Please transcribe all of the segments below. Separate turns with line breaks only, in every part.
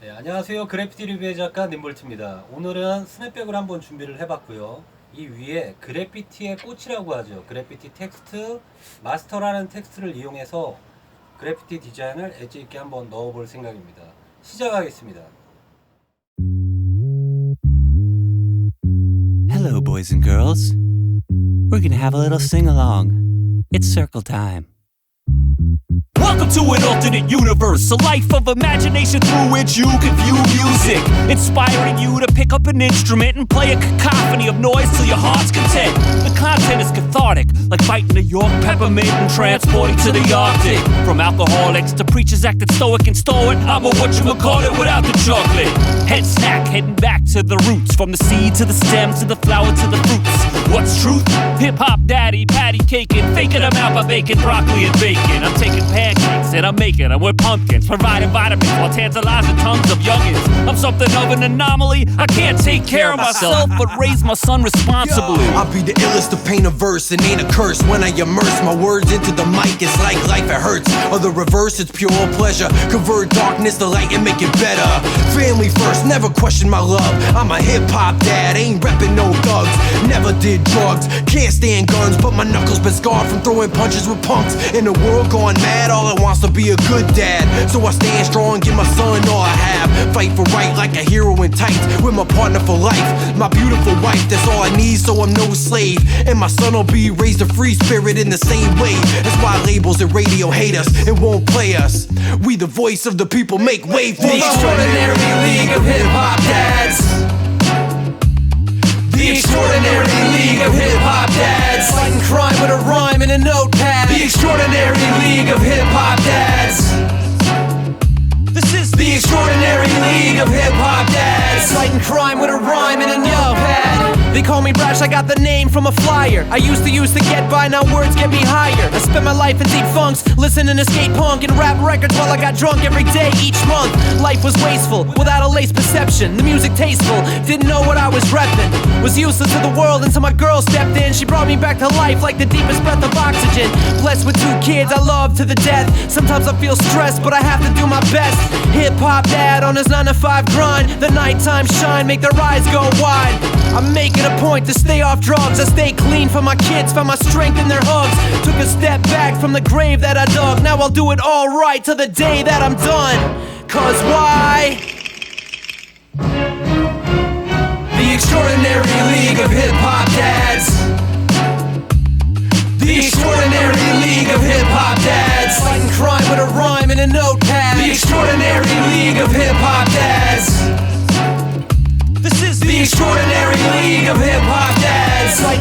네, 안녕하세요. 그래피티 리뷰의 작가 님볼트입니다. 오늘은 스냅백을 한번 준비를 해봤고요. 이 위에 그래피티의 꽃이라고 하죠. 그래피티 텍스트, 마스터라는 텍스트를 이용해서 그래피티 디자인을 엣지 있게 한번 넣어볼 생각입니다. 시작하겠습니다.
Hello, boys and girls. We're gonna have a little sing along. It's circle time. To an alternate universe, a life of imagination through which you can view music, inspiring you to pick up an instrument and play a cacophony of noise till your heart's content. The content is cathartic, like biting a York peppermint and transporting to the Arctic. From alcoholics to preachers acting stoic and stoic, I'm a what you would call it without the chocolate. Head snack, heading back to the roots, from the seed to the stem to the flower to the fruits. What's truth? Hip hop daddy, patty caking, faking them out by baking broccoli and bacon. I'm taking pancakes and I'm making them with pumpkins, providing vitamins while tantalizing tongues of youngins. I'm something of an anomaly. I can't take care of myself, but raise my son responsibly.
I'll be the illest to paint a verse and ain't a curse when I immerse my words into the mic. It's like life, it hurts. Or the reverse, it's pure pleasure. Convert darkness to light and make it better. Family first, never question my love. I'm a hip hop dad, ain't reppin' no thugs. Never did drugs, can't stand guns, but my knuckles been scarred from throwing punches with punks. In a world gone mad, all I want's to be a good dad. So I stand strong, give my son all I have. Fight for right like a hero in tights with my partner for life. My beautiful wife, that's all I need, so I'm no slave. And my son will be raised a free spirit in the same way. That's why labels and radio hate us and won't play us. We the voice of the people, make way for
The Extraordinary League notepad. The Extraordinary League of Hip Hop Dads.
This is
The Extraordinary League of Hip Hop Dads. Fighting crime with a rhyme and a. They call me brash, I got the name from a flyer. I used to use to get by, now words get me higher. I spent my life in deep funks, listening to skate punk and rap records while I got drunk every day each month. Life was wasteful, without a lace perception. The music tasteful, didn't know what I was repping. Was useless to the world until my girl stepped in. She brought me back to life like the deepest breath of oxygen. Blessed with two kids I love to the death. Sometimes I feel stressed, but I have to do my best. Hip hop dad on his 9 to 5 grind. The nighttime shine make their eyes go wide. I'm making a point to stay off drugs. I stay clean for my kids, found my strength in their hugs. Took a step back from the grave that I dug. Now I'll do it all right till the day that I'm done. Cause why?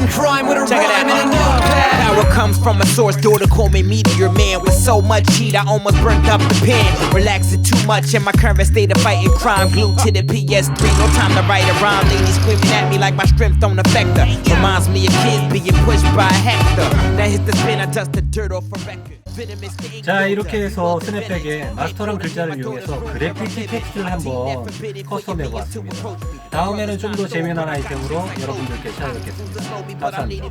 Crime with a
Check
rhyme and a notepad.
Power comes from a source, daughter call me meteor man. With so much heat, I almost burnt up the pen. Relaxing too much in my current state of fighting crime. Glued to the PS3, no time to write a rhyme. Ladies screaming at me like my strength don't affect her. Reminds me of kids being pushed by a Hector.
자 이렇게 해서 스냅백에 마스터랑 글자를 이용해서 그래피티 텍스트를 한번 커스텀해 보았습니다. 다음에는 좀 더 재미난 아이템으로 여러분들께 찾아뵙겠습니다. 감사합니다.